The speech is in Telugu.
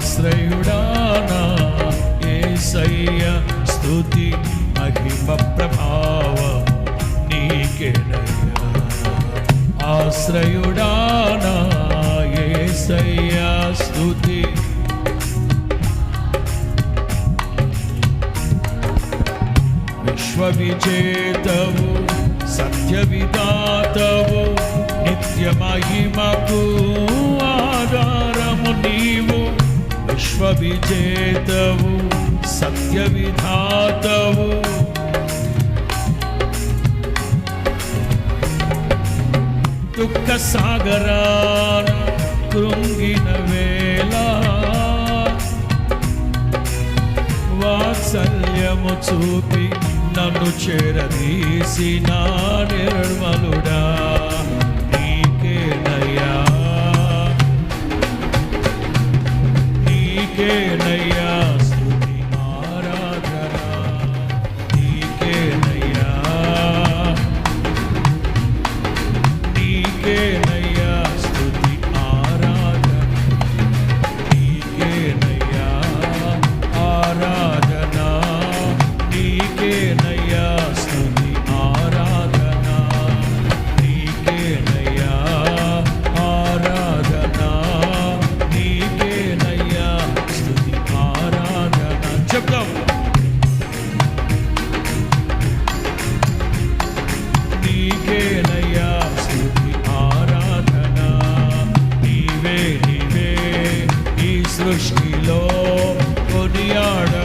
ఆశ్రయుడానా ఏసయ్య స్థుతి మహిమ ప్రభావ నీకేనయ్యా. ఆశ్రయుడానా? ఏసయ్య స్తుతి. విశ్వవిజేతవు సత్య విధాతవు నిత్య మహిమకు విశ్వవిజేతవు సత్య విధాతవు దుఃఖ సాగరాన కృంగిన వేళ వాత్సల్యము చూపి నన్ను చేరదీసిన నిర్మలుడా నీకేనయ్యా స్తుతి ఆరాధన నీకేనయ్యా నీకేనయ్యా స్తుతి ఆరాధన నీకేనయ్యా ఆరాధన నీకేనయ్యా స్తుతి సృష్టిలో కొనియాడ